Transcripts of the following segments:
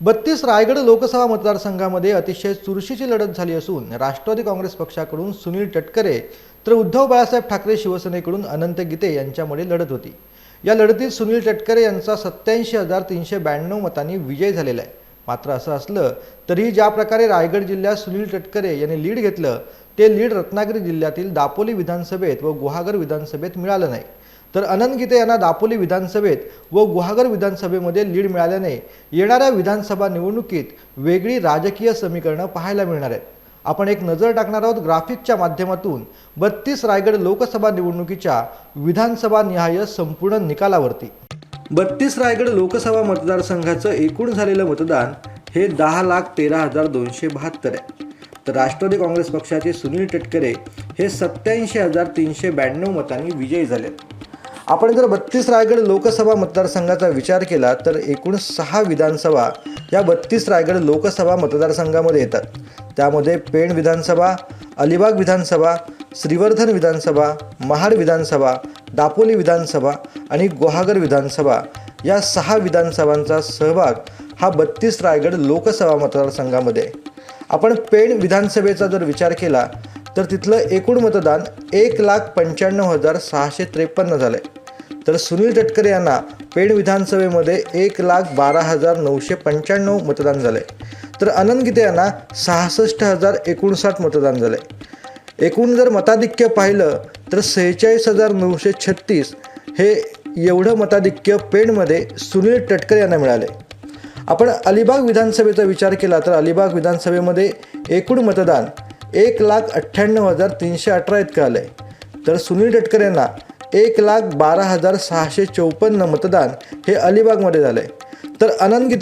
बत्तीस रायगड लोकसभा मतदारसंघामध्ये अतिशय चुरशीची लढत झाली असून राष्ट्रवादी काँग्रेस पक्षाकडून सुनील टटकरे तर उद्धव बाळासाहेब ठाकरे शिवसेनेकडून अनंत गीते यांच्यामध्ये लढत होती. या लढतीत सुनील टटकरे यांचा सत्याऐंशी हजार तीनशे ब्याण्णव मतांनी विजय झालेला आहे. मात्र असं असलं तरीही ज्या प्रकारे रायगड जिल्ह्यात सुनील टटकरे यांनी लीड घेतलं ते लीड रत्नागिरी जिल्ह्यातील दापोली विधानसभेत व गुहागर विधानसभेत मिळालं नाही. तर अनंत गीते यांना दापोली विधानसभेत व गुहागर विधानसभेमध्ये लीड मिळाल्याने येणाऱ्या विधानसभा निवडणुकीत वेगळी राजकीय समीकरणं पाहायला मिळणार आहेत. आपण एक नजर टाकणार आहोत ग्राफिकच्या माध्यमातून बत्तीस रायगड लोकसभा निवडणुकीच्या विधानसभा निहाय संपूर्ण निकालावरती. बत्तीस रायगड लोकसभा मतदारसंघाचं एकूण झालेलं मतदान हे दहा लाख तेरा हजार दोनशे बहात्तर आहे. तर राष्ट्रवादी काँग्रेस पक्षाचे सुनील तटकरे हे सत्याऐंशी हजार तीनशे ब्याण्णव मतांनी विजयी झाले. आपण जर बत्तीस रायगड लोकसभा मतदारसंघाचा विचार केला तर एकूण सहा विधानसभा या बत्तीस रायगड लोकसभा मतदारसंघामध्ये येतात त्यामध्ये पेण विधानसभा अलिबाग विधानसभा श्रीवर्धन विधानसभा महाड विधानसभा दापोली विधानसभा आणि गुहागर विधानसभा या सहा विधानसभांचा सहभाग हा बत्तीस रायगड लोकसभा मतदारसंघामध्ये आहे. आपण पेण विधानसभेचा जर विचार केला तर तिथलं एकूण मतदान एक लाख पंच्याण्णव हजार सहाशे त्रेपन्न झालं आहे तर सुनील तटकरे यांना पेण विधानसभेमध्ये एक लाख बारा हजार नऊशे पंच्याण्णव मतदान झालं. आहे तर अनंत गीते यांना सहासष्ट हजार एकोणसाठ मतदान झालं. आहे एकूण जर मताधिक्य पाहिलं तर सेहेचाळीस हजार नऊशे छत्तीस हे एवढं मताधिक्य पेणमध्ये सुनील तटकरे यांना मिळाले. आपण अलिबाग विधानसभेचा विचार केला तर अलिबाग विधानसभेमध्ये एकूण मतदान एक लाख अठ्ठ्याण्णव हजार तीनशे अठरा इतकं आलं आहे तर सुनील तटकरे यांना एक लाख बारा हजार सहाशे चौपन्न मतदान हे अलिबागमध्ये झालं आहे तर अनंत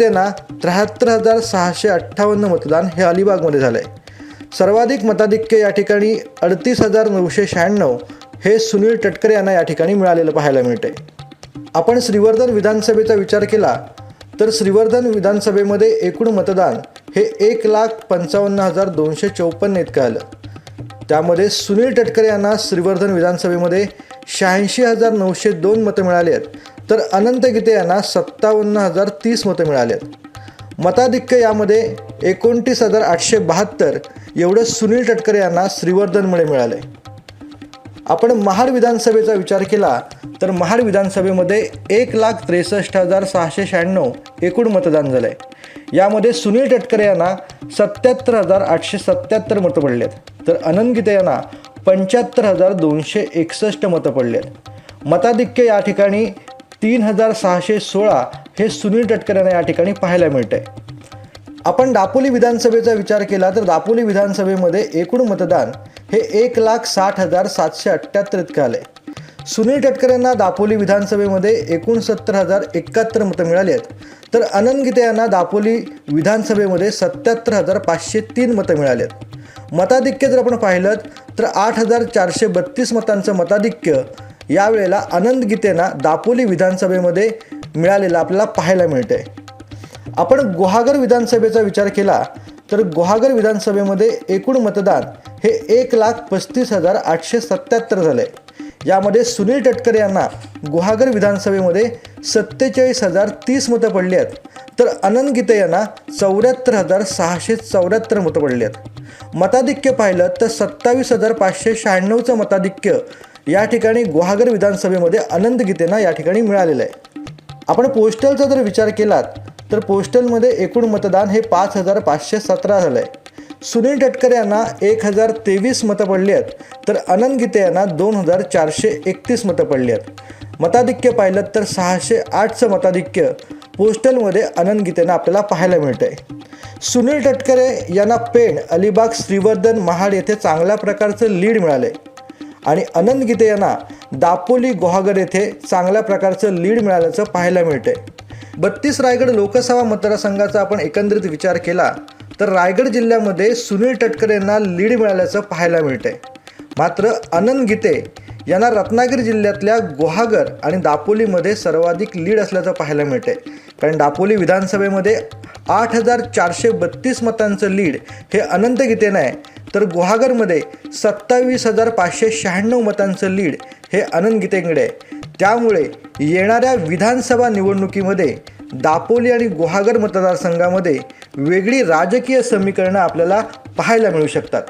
त्र्याहत्तर हजार सहाशे अठ्ठावन्न मतदान हे अलिबागमध्ये झालं आहे सर्वाधिक मताधिक्य या ठिकाणी अडतीस हजार नऊशे शहाण्णव हे सुनील तटकरे यांना या ठिकाणी मिळालेलं पाहायला मिळते आपण श्रीवर्धन विधानसभेचा विचार केला तर श्रीवर्धन विधानसभेमध्ये एकूण मतदान हे एक लाख पंचावन्न हजार दोनशे चौपन्न इतकं आलं. त्यामध्ये सुनील तटकरे यांना श्रीवर्धन विधानसभेमध्ये शहाऐंशी हजार नऊशे दोन मतं मिळाली आहेत. तर अनंत गीते यांना सत्तावन्न हजार तीस मतं मिळाली आहेत. मताधिक्य यामध्ये एकोणतीस हजार आठशे बहात्तर एवढं सुनील तटकरे यांना श्रीवर्धनमुळे मिळालं आपण महाड विधानसभेचा विचार केला तर महाड विधानसभेमध्ये एक लाख त्रेसष्ट हजार सहाशे शहाण्णव एकूण मतदान झालं आहे यामध्ये सुनील तटकरे यांना सत्याहत्तर हजार आठशे सत्याहत्तर मतं पडले आहेत तर अनंत यांना पंच्याहत्तर हजार दोनशे एकसष्ट मतं पडले आहेत मताधिक्य या ठिकाणी तीन हजार सहाशे सोळा हे सुनील तटकरे यांना या ठिकाणी पाहायला मिळतं आहे आपण दापोली विधानसभेचा विचार केला तर दापोली विधानसभेमध्ये एकूण मतदान हे एक लाख साठ हजार सातशे अठ्ठ्याहत्तर इतकं आलं आहे सुनील तटकरे यांना दापोली विधानसभेमध्ये एकोणसत्तर हजार एकाहत्तर मतं मिळाली आहेत. तर अनंत गीते यांना दापोली विधानसभेमध्ये सत्याहत्तर हजार पाचशे तीन मतं मिळाली आहेत. मताधिक्य जर आपण पाहिलं तर आठ हजार चारशे बत्तीस मतांचं मताधिक्य यावेळेला अनंत गीतेंना दापोली विधानसभेमध्ये मिळालेलं आपल्याला पाहायला मिळते आपण गुहागर विधानसभेचा विचार केला तर गुहागर विधानसभेमध्ये एकूण मतदान हे एक लाख पस्तीस हजार आठशे सत्याहत्तर झालं आहे यामध्ये सुनील तटकरे यांना गुहागर विधानसभेमध्ये सत्तेचाळीस हजार तीस मतं पडली आहेत. तर अनंत गीते यांना चौऱ्याहत्तर हजार सहाशे चौऱ्याहत्तर मतं पडली आहेत. मताधिक्य पाहिलं तर सत्तावीस हजार पाचशे शहाण्णवचं मताधिक्य या ठिकाणी गुहागर विधानसभेमध्ये अनंत गीतेंना या ठिकाणी मिळालेलं आहे. आपण पोस्टलचा जर विचार केलात तर पोस्टलमध्ये एकूण मतदान हे पाच हजार पाचशे सतरा झालं आहे सुनील तटकरे यांना एक हजार तेवीस मतं पडली आहेत तर अनंत गीते यांना दोन हजार चारशे एकतीस मतं पडली आहेत. मताधिक्य पाहिलं तर सहाशे आठचं मताधिक्य पोस्टलमध्ये अनंत गीतेनं आपल्याला पाहायला मिळतं आहे सुनील तटकरे यांना पेण अलिबाग श्रीवर्धन महाड येथे चांगल्या प्रकारचं लीड मिळालं आहे आणि अनंत गीते यांना दापोली गुहागर येथे चांगल्या प्रकारचं लीड मिळाल्याचं पाहायला मिळतंय. बत्तीस रायगड लोकसभा मतदारसंघाचा आपण एकंदरीत विचार केला तर रायगड जिल्ह्यामध्ये सुनील टटकर यांना लीड मिळाल्याचं पाहायला मिळते मात्र अनंत गीते यांना रत्नागिरी जिल्ह्यातल्या गुहागर आणि दापोलीमध्ये सर्वाधिक लीड असल्याचं पाहायला मिळते कारण दापोली विधानसभेमध्ये आठ हजार चारशे बत्तीस मतांचं लीड हे अनंत गीतेनं आहे तर गुहागरमध्ये सत्तावीस हजार पाचशे शहाण्णव मतांचं लीड हे अनंत गीतेकडे आहे. त्यामुळे येणाऱ्या विधानसभा निवडणुकीमध्ये दापोली आणि गुहागर मतदारसंघामध्ये वेगळी राजकीय समीकरणं आपल्याला पाहायला मिळू शकतात.